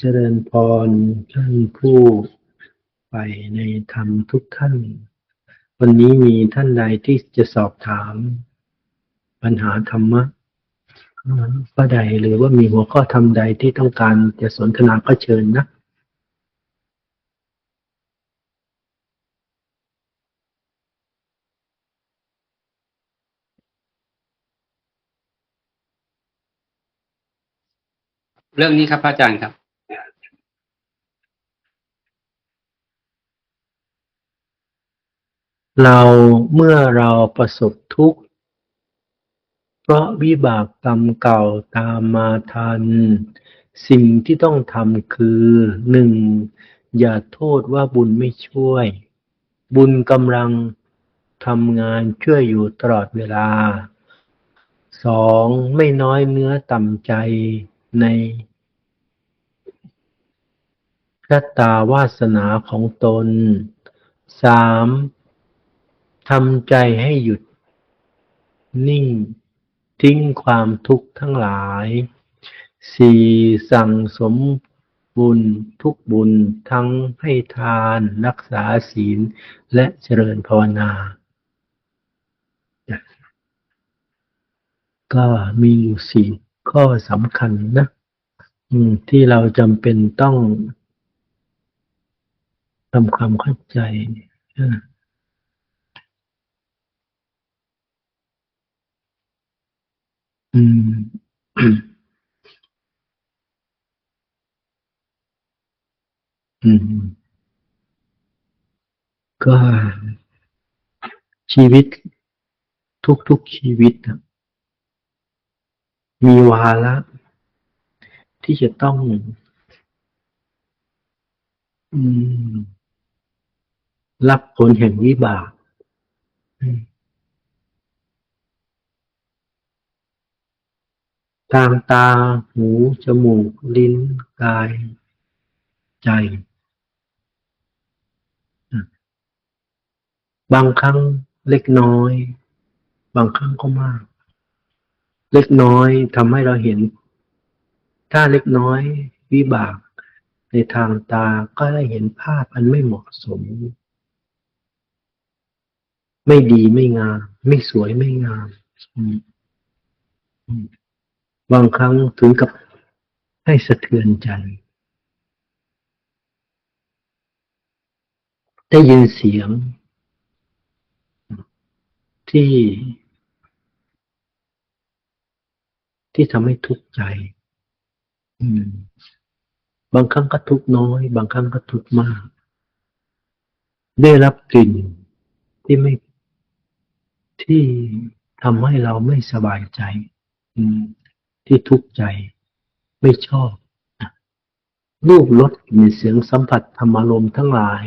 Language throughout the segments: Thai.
เจริญพรท่านผู้ไปในธรรมทุกท่าน วันนี้มีท่านใดที่จะสอบถาม ปัญหาธรรมะก็ใดหรือว่ามีหัวข้อธรรมใดที่ต้องการจะสนทนาก็เชิญนะเรื่องนี้ครับพระอาจารย์ครับ เราเมื่อเราประสบทุกข์ เพราะวิบากกรรมเก่าตามมาทัน สิ่งที่ต้องทำคือหนึ่งอย่าโทษว่าบุญไม่ช่วย บุญกำลังทำงานช่วยอยู่ตลอดเวลาสองไม่น้อยเนื้อต่ำใจในชะตาวาสนาของตนสาม ทำใจให้หยุด นิ่ง ทิ้งความทุกข์ทั้งหลาย สี่สั่งสมบุญทุกบุญทั้งให้ทานรักษาศีลและเจริญภาวนา ก็มีอยู่สี่ข้อสำคัญนะที่เราจำเป็นต้องทำความเข้าใจ อืมอืม ก็ชีวิต ทุกๆชีวิตมีวาระที่จะต้อง อืม รับผลแห่งวิบากอืม ทางตา หู จมูก ลิ้น กาย ใจ บางครั้งเล็กน้อย บางครั้งก็มาก เล็กน้อยทำให้เราเห็น ถ้าเล็กน้อยวิบาก ในทางตาก็ได้เห็นภาพอันไม่เหมาะสม ไม่ดีไม่งาม ไม่สวยไม่งาม อืมอืม บางครั้งถึงกับให้สะเทือนใจ ได้ยินเสียง ที่ ที่ทำให้ทุกข์ใจบางครั้งก็ทุกข์น้อย บางครั้งก็ทุกข์มาก ได้รับกลิ่นที่ไม่ที่ทำให้เราไม่สบายใจ อืม ที่ทุกข์ใจไม่ชอบรูปรสกลิ่นเสียงสัมผัสธรรมารมณ์ทั้งหลาย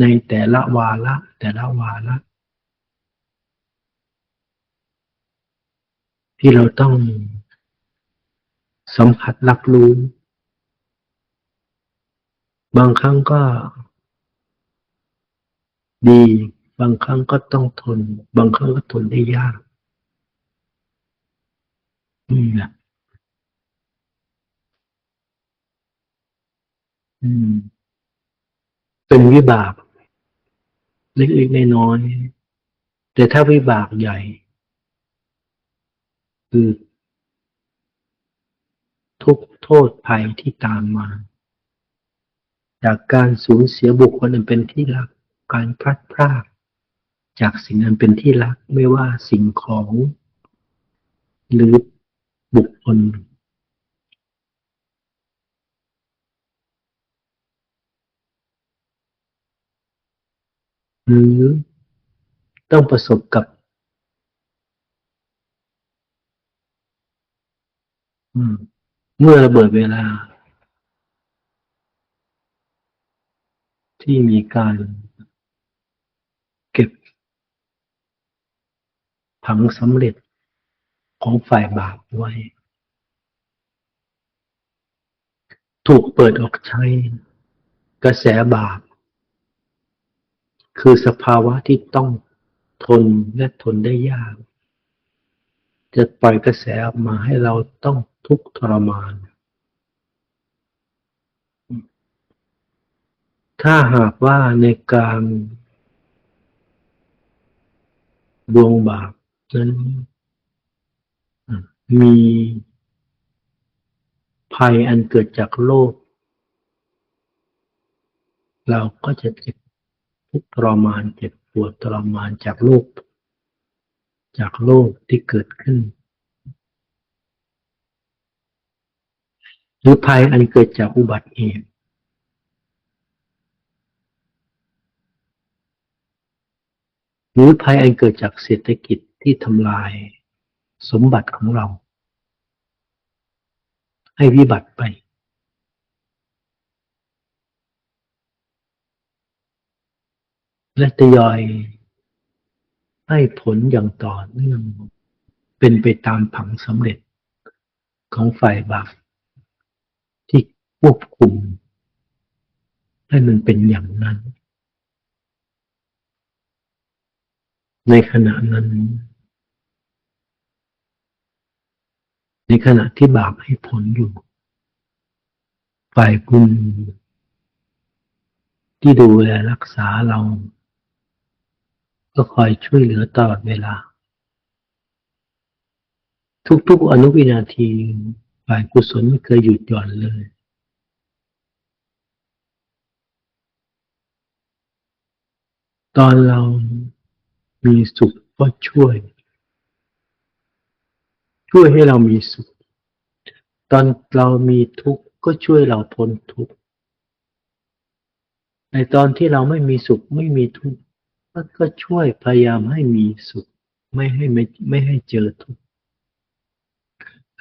ในแต่ละวาระแต่ละวาระที่เราต้องสัมผัสรับรู้ บางครั้งก็ ดี บางครั้งก็ต้องทน บางครั้งก็ทนได้ยาก อืมนะอืม เป็นวิบาก เล็กๆน้อยๆแต่ถ้าวิบากใหญ่ คือทุกโทษภัยที่ตามมา จากการสูญเสียบุคคลอันเป็นที่รัก การพลัดพราก จากสิ่งอันเป็นที่รักไม่ว่าสิ่งของ หรือบุคคล หรือต้องประสบกับเมื่อระเบิดเวลา ที่มีการเก็บผังสำเร็จของฝ่ายบาปไว้ ถูกเปิดออกใช้ กระแสบาป คือสภาวะที่ต้องทนและทนได้ยาก จะปล่อยกระแสออกมาให้เราต้องทุกข์ทรมาน ถ้าหากว่าในการดวงบาปนั้นมีภัยอันเกิดจากโลก เราก็จะเจ็บ ทุกทรมานเจ็บปวดทรมานจากโลก จากโลกที่เกิดขึ้น หรือภัยอันเกิดจากอุบัติเหตุหรือภัยอันเกิดจากเศรษฐกิจที่ทำลายสมบัติของเรา ให้วิบัติไป และทยอยให้ผลอย่างต่อเนื่อง เป็นไปตามผังสำเร็จของฝ่ายบาปที่ควบคุมให้มันเป็นอย่างนั้น ในขณะนั้น ในขณะที่บาปให้ผลอยู่ ฝ่ายบุญที่ดูแลรักษาเรา ก็คอยช่วยเหลือตลอดเวลา ทุกๆอนุวินาทีฝ่ายกุศลไม่เคยหยุดหย่อนเลย ตอนเรามีสุขก็ช่วย ช่วยให้เรามีสุข ตอนเรามีทุกข์ก็ช่วยเราพ้นทุกข์ในตอนที่เราไม่มีสุขไม่มีทุกข์ ก็ช่วยพยายามให้มีสุข ไม่ให้ไม่ไม่ให้เจอทุกข์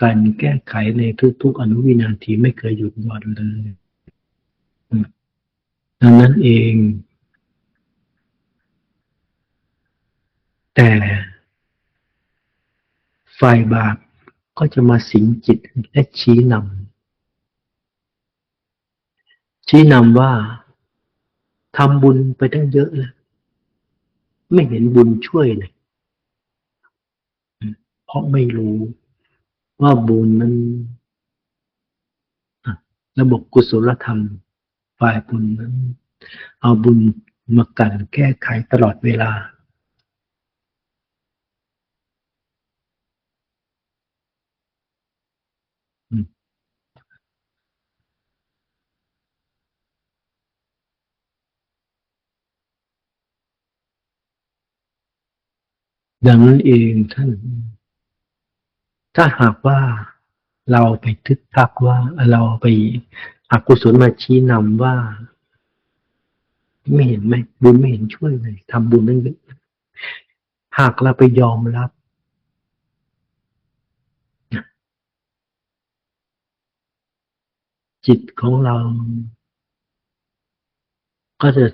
การแก้ไขในทุกๆอนุวินาทีไม่เคยหยุดหย่อนเลยอืมดังนั้นเอง แต่ฝ่ายบาปก็จะมาสิงจิตและชี้นำชี้นำว่าทำบุญไปตั้งเยอะแล้ว ไม่เห็นบุญช่วยเลย เพราะไม่รู้ว่าบุญนั้นระบบกุศลธรรมฝ่ายบุญนั้น เอาบุญมากันแก้ไขตลอดเวลา ดังนั้นเองท่าน ถ้าหากว่าเราไปทึกทักว่าเราไปอกุศลมาชี้นำว่า ไม่เห็นไหมบุญไม่เห็นช่วยเลยทำบุญนั่นเอะหากเราไปยอมรับจิตของเรา ก็จะ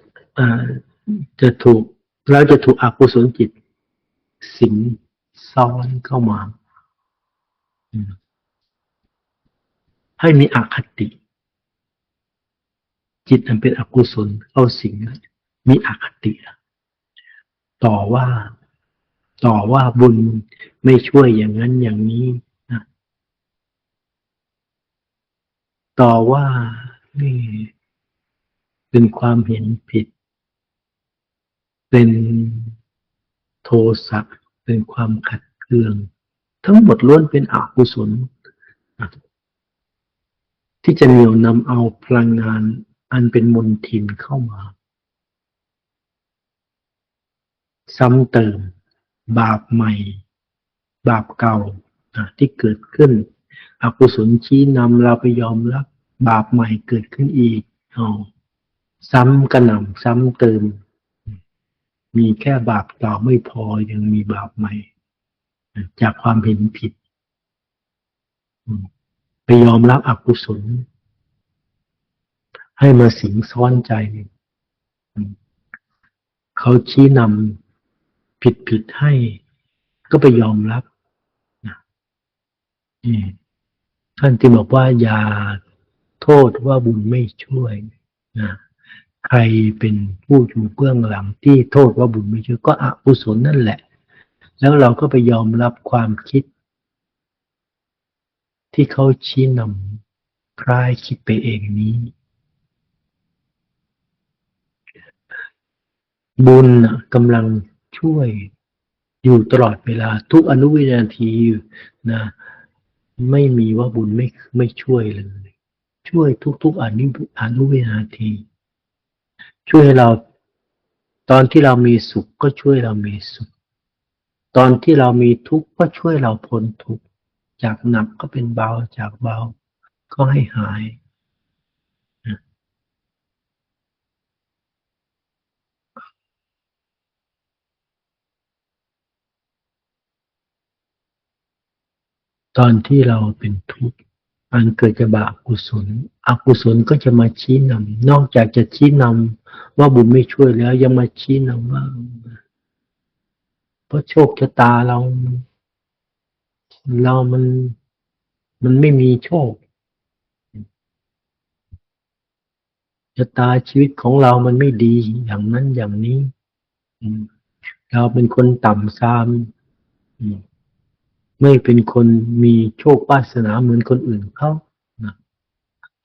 จะถูกเราจะถูกอกุศลจิต สิงซ้อนเข้ามา ให้มีอคติ จิตอันเป็นอกุศลเข้าสิงมีอคติ ต่อว่า ต่อว่าบุญไม่ช่วยอย่างนั้นอย่างนี้นะต่อว่านี่เป็นความเห็นผิด เป็น โทสะเป็นความขัดเคือง ทั้งหมดล้วนเป็นอกุศล ที่จะเหนี่ยวนำเอาพลังงานอันเป็นมนทินเข้ามา ซ้ำเติม บาปใหม่ บาปเก่าที่เกิดขึ้น อกุศลชี้นำเราไปยอมรับบาปใหม่เกิดขึ้นอีกอซ้ำกระหน่ำซ้ำเติม มีแค่บาปเก่าไม่พอยังมีบาปใหม่ จากความเห็นผิด ไปยอมรับอกุศล ให้มาสิงซ้อนใจ เขาชี้นำผิดผิดให้ ก็ไปยอมรับท่านที่บอกว่าอย่าโทษว่าบุญไม่ช่วยนะ ใครเป็นผู้อยู่เบื้องหลังที่โทษว่าบุญไม่ช่วยก็อกุศลนั่นแหละ แล้วเราก็ไปยอมรับความคิด ที่เขาชี้นำคลายคิดไปเองนี้ บุญกำลังช่วยอยู่ตลอดเวลาทุกอนุวินาทีนะไม่มีว่าบุญไม่ไม่ช่วยเลย ช่วยทุกๆอนุอนุวินาที ช่วยให้เรา ตอนที่เรามีสุขก็ช่วยเรามีสุข ตอนที่เรามีทุกข์ก็ช่วยเราพ้นทุกข์จากหนักก็เป็นเบาจากเบา ก็ให้หายตอนที่เราเป็นทุกข์อันเกิดจากบาปกุศล อกุศลก็จะมาชี้นำนอกจากจะชี้นำว่าบุญไม่ช่วยแล้ว ยังมาชี้นำว่าเพราะโชคชะตาเรา เรามันมันไม่มีโชคชะตาชีวิตของเรามันไม่ดีอย่างนั้นอย่างนี้เราเป็นคนต่ำซามไม่เป็นคนมีโชควาสนาเหมือนคนอื่นเขา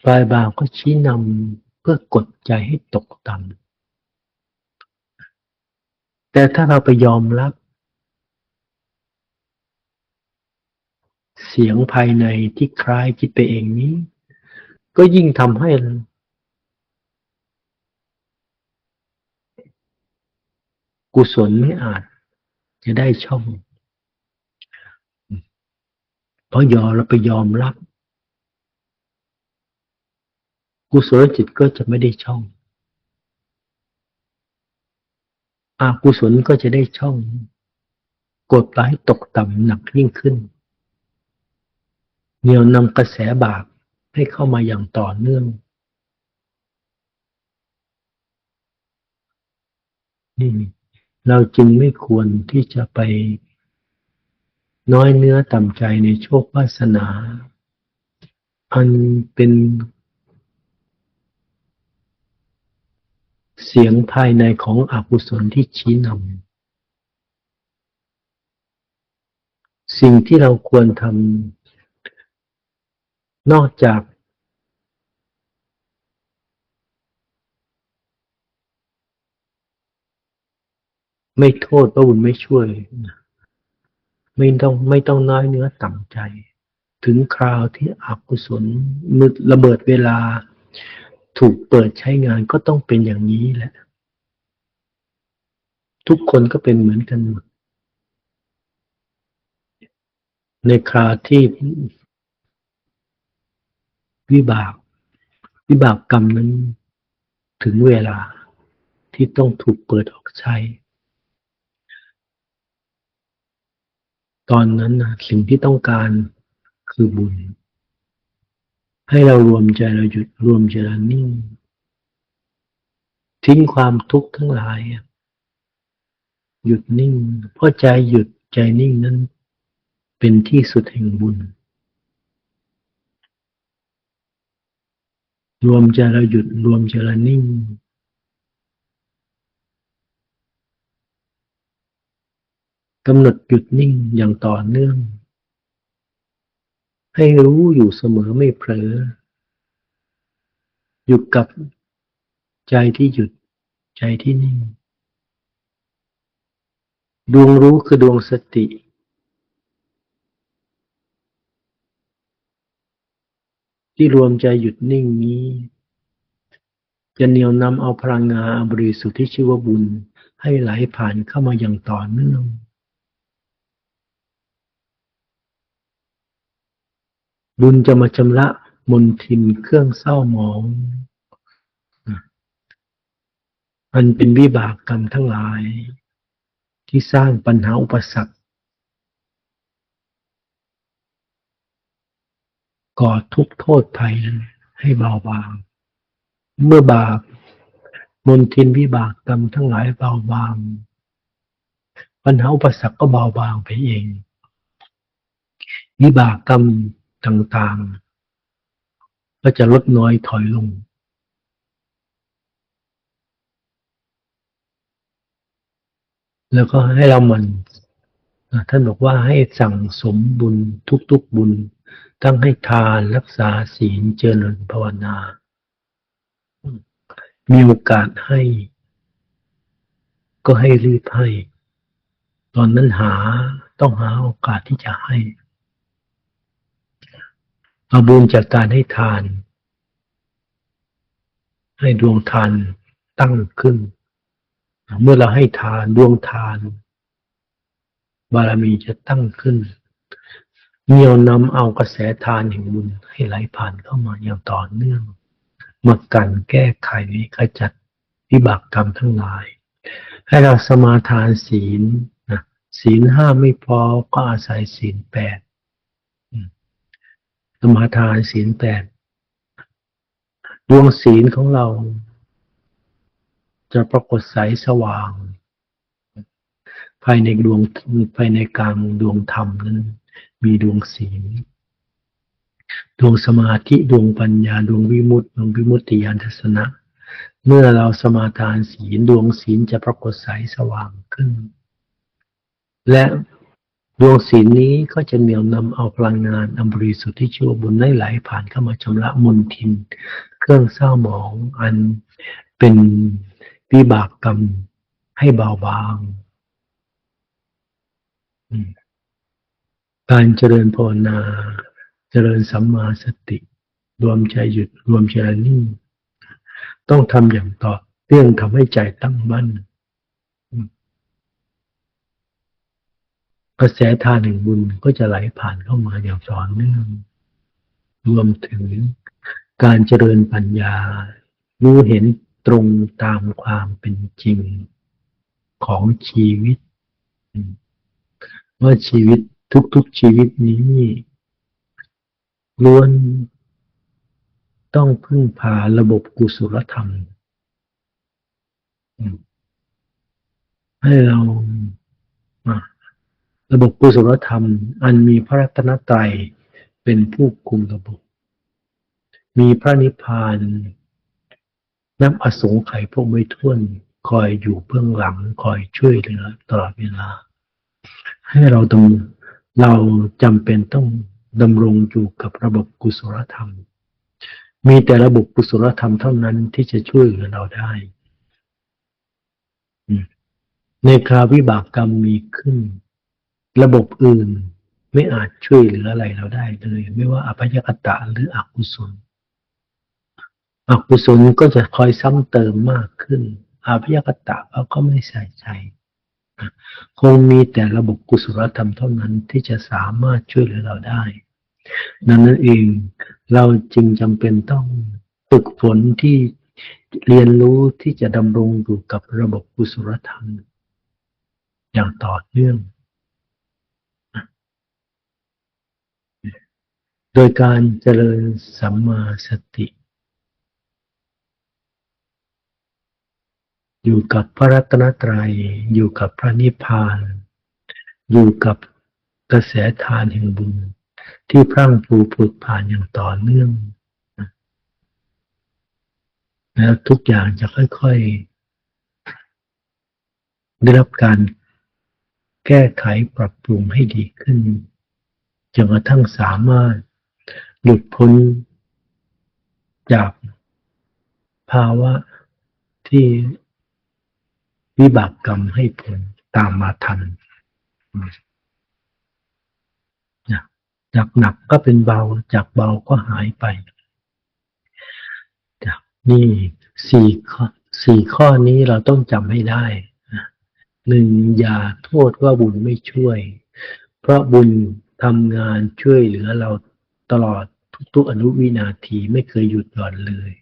ปลายบาก็ชี้นำเพื่อกดใจให้ตกต่ำแต่ถ้าเราไปยอมรับ เสียงภายในที่คล้ายคิดไปเองนี้ ก็ยิ่งทำให้ กุศลไม่อาจจะได้ช่อง เพราะยอมเราไปยอมรับ กุศลจิตก็จะไม่ได้ช่องอากุศลก็จะได้ช่อง กดไหลตกต่ำหนักยิ่งขึ้น เหนี่ยวนำกระแสบาปให้เข้ามาอย่างต่อเนื่อง นี่เราจึงไม่ควรที่จะไปน้อยเนื้อต่ำใจในโชควาสนา อันเป็น เสียงภายในของอกุศลที่ชี้นำ สิ่งที่เราควรทำนอกจาก ไม่โทษพระบุญไม่ช่วย ไม่ต้องไม่ต้องน้อยเนื้อต่ำใจ ถึงคราวที่อกุศลมืดระเบิดเวลา ถูกเปิดใช้งานก็ต้องเป็นอย่างนี้แหละ ทุกคนก็เป็นเหมือนกันหมด ในคราที่วิบาก วิบากกรรมนั้นถึงเวลาที่ต้องถูกเปิดออกใช้ ตอนนั้นนะสิ่งที่ต้องการคือบุญ ให้เรารวมใจเราหยุดรวมใจเรานิ่ง ทิ้งความทุกข์ทั้งหลาย หยุดนิ่ง เพราะใจหยุดใจนิ่งนั้น เป็นที่สุดแห่งบุญ รวมใจเราหยุดรวมใจเรานิ่งกำหนดหยุดนิ่งอย่างต่อเนื่อง ให้รู้อยู่เสมอไม่เผลอ อยู่กับใจที่หยุดใจที่นิ่ง ดวงรู้คือดวงสติ ที่รวมใจหยุดนิ่งนี้ จะเหนียวนำเอาพลังงานบริสุทธิ์ที่ชื่อว่าบุญ ให้ไหลผ่านเข้ามาอย่างต่อเนื่อง บุญจะมาชำระมนทินเครื่องเศร้าหมอง มันเป็นวิบากกรรมทั้งหลาย ที่สร้างปัญหาอุปสรรคก่อทุกโทษภัยให้เบาบาง เมื่อบาปมนทินวิบากกรรมทั้งหลายเบาบาง ปัญหาอุปสรรคก็เบาบางไปเอง วิบากกรรม ต่างๆ ก็จะลดน้อยถอยลง แล้วก็ให้เรามันท่านบอกว่าให้สั่งสมบุญทุกๆบุญ ตั้งให้ทานรักษาศีลเจริญภาวนา มีโอกาสให้ ก็ให้รีบให้ ตอนนั้นหาต้องหาโอกาสที่จะให้ เอาบุญจากการให้ทาน ให้ดวงทานตั้งขึ้น เมื่อเราให้ทานดวงทาน บารมีจะตั้งขึ้นเหนี่ยวนำเอากระแสทานแห่งบุญให้ไหลผ่านเข้ามาอย่างต่อเนื่องมากันแก้ไขขจัดวิบากกรรมทั้งหลาย ให้เราสมาทานศีลนะศีลห้าไม่พอก็อาศัยศีลแปด สมาทานศีลแปดดวงศีลของเรา จะปรากฏใสสว่าง ภายในดวงภายในกลางดวงธรรมนั้น มีดวงศีลดวงสมาธิดวงปัญญาดวงวิมุตติดวงวิมุตติญาณทัศนะ เมื่อเราสมาทานศีลดวงศีลจะปรากฏใสสว่างขึ้น และ ดวงศีลนี้ก็จะเหนี่ยวนำเอาพลังงานอันบริสุทธิ์ที่ชั่วบุญได้ไหลผ่านเข้ามาชำระมลทิน เครื่องเศร้าหมองอันเป็นวิบากกรรมให้เบาบางการเจริญภาวนา เจริญสัมมาสติ รวมใจหยุดรวมใจนิ่ง ต้องทำอย่างต่อเนื่องทำให้ใจตั้งมั่นอืม กระแสทานแห่งบุญก็จะไหลผ่านเข้ามาอย่างต่อเนื่อง รวมถึงการเจริญปัญญา รู้เห็นตรงตามความเป็นจริงของชีวิต ว่าชีวิตทุกๆชีวิตนี้ล้วนต้องพึ่งพาระบบกุศลธรรม ให้เรา ระบบกุศลธรรม อันมีพระรัตนตรัยเป็นผู้คุมระบบ มีพระนิพพานนับอสงไขยพวกไม่ท้วนคอยอยู่เบื้องหลังคอยช่วยเหลือตลอดเวลา ให้เราดำเราจำเป็นต้องดำรงอยู่กับระบบกุศลธรรม มีแต่ระบบกุศลธรรมเท่านั้นที่จะช่วยเหลือเราได้ ในคราววิบากกรรมมีขึ้น ระบบอื่นไม่อาจช่วยเหลืออะไรเราได้เลย ไม่ว่าอภัยกตะหรืออกุศล อกุศลก็จะคอยซ้ำเติมมากขึ้นอาพยกตะเขาก็ไม่ใส่ใจคงมีแต่ระบบกุศลธรรมเท่านั้นที่จะสามารถช่วยเหลือเราได้ ดังนั้นเองเราจึงจำเป็นต้องฝึกฝนที่เรียนรู้ที่จะดำรงอยู่กับระบบกุศลธรรม อย่างต่อเนื่อง โดยการเจริญสัมมาสติ อยู่กับพระรัตนตรัย อยู่กับพระนิพพาน อยู่กับกระแสทานแห่งบุญ ที่พรั่งพูผุดผ่านอย่างต่อเนื่อง แล้วทุกอย่างจะค่อยๆ ได้รับการแก้ไขปรับปรุงให้ดีขึ้นจนกระทั่งสามารถ หลุดพ้นจากภาวะที่วิบากกรรมให้ผลตามมาทันจากหนักก็เป็นเบาจากเบาก็หายไปจากนี่สี่ข้อสี่ข้อนี้เราต้องจำให้ได้หนึ่งอย่าโทษว่าบุญไม่ช่วย เพราะบุญทำงานช่วยเหลือเราตลอด ทุกๆอนุวินาทีไม่เคยหยุดหย่อนเลย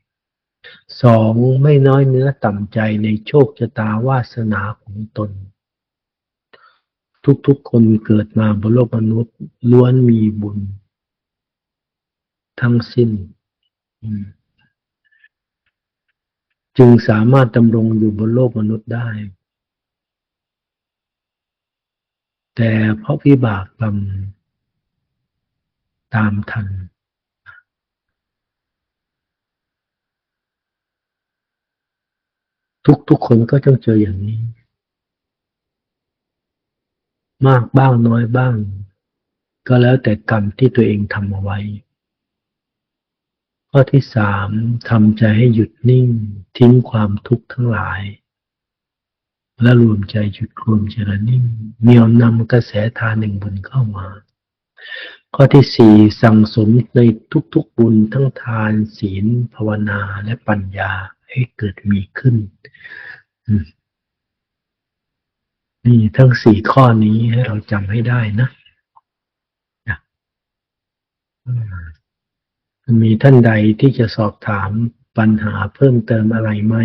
สองไม่น้อยเนื้อต่ำใจในโชคชะตาวาสนาของตน ทุกๆคนเกิดมาบนโลกมนุษย์ล้วนมีบุญ ทั้งสิ้น จึงสามารถดำรงอยู่บนโลกมนุษย์ได้ แต่เพราะวิบากกรรมตามทัน ทุกๆคนก็ต้องเจออย่างนี้ มากบ้างน้อยบ้าง ก็แล้วแต่กรรมที่ตัวเองทำเอาไว้ ข้อที่สามทำใจให้หยุดนิ่ง ทิ้งความทุกข์ทั้งหลาย และรวมใจหยุดรวมเจริญนิ่งมียอนำกระแสทานหนึ่งบุญเข้ามา ข้อที่สี่สั่งสมในทุกๆบุญทั้งทานศีล ภาวนาและปัญญา ให้เกิดมีขึ้น นี่ทั้งสี่ข้อนี้ให้เราจำให้ได้นะมีท่านใดที่จะสอบถามปัญหาเพิ่มเติมอะไรไหม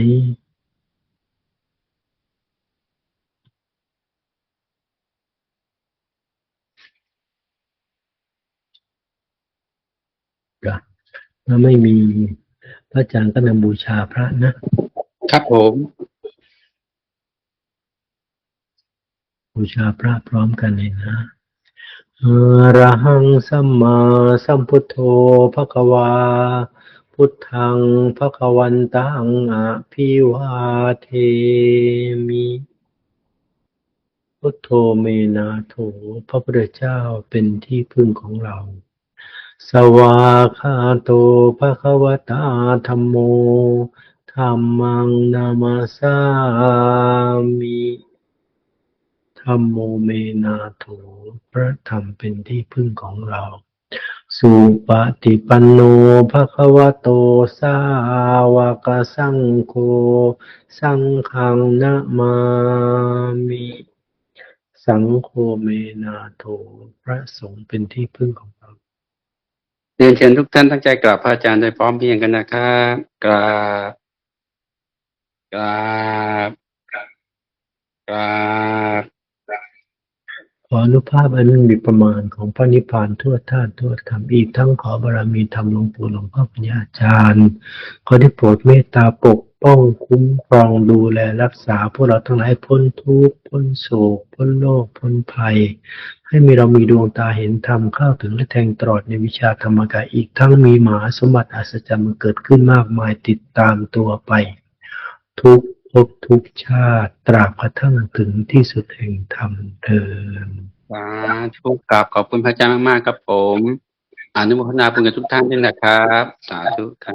ครับถ้าไม่มี ระอาจารย์ก็นำบูชาพระนะ ครับผม บูชาพระพร้อมกันเลยนะอะระหังสัมมาสัมพุทโธภควา พุทธังภควันตังอภิวาเทมิ พุทโธเมนาโถพระพุทธเจ้าเป็นที่พึ่งของเรา สวาคาโตภะคะวะตาธรรมโมธรรมังนามาสามิธรรมโมเมนาโถพระธรรมเป็นที่พึ่งของเรา สุปฏิปันโนภะคะวะโต สาวกสังโฆ สังฆังนะมามิสังโฆเมนาโถพระสงฆ์เป็นที่พึ่งของเรา เรียนเชิญทุกท่านตั้งใจกราบพระอาจารย์โดยพร้อมเพียงกันนะครับกราบกราบกราบขออนุภาพอันมีประมาณของพระนิพพานทั่วท่านทั่วธรรมอีกทั้งขอบารมีธรรมหลวงปู่หลวงพ่อปัญญาจารย์ ขอได้โปรดเมตตาปก ป้องคุ้มครองดูแลรักษา พวกเราทั้งหลายพ้นทุกข์พ้นโศก พ้นโลกพ้นภัย ให้มีเรามีดวงตาเห็นธรรมเข้าถึงและแทงตลอดในวิชาธรรมกายอีกทั้งมีหมหาสมบัติอัศจรรย์มันเกิดขึ้นมากมายติดตามตัวไป ทุกภพทุกชาติตราบกระทั่งถึงที่สุดแห่งธรรมเดินสาธุกราบขอบคุณพระอาจารย์มากๆครับผมอนุโมทนาบุญกับทุกท่านด้วยนะครับ สาธุครับ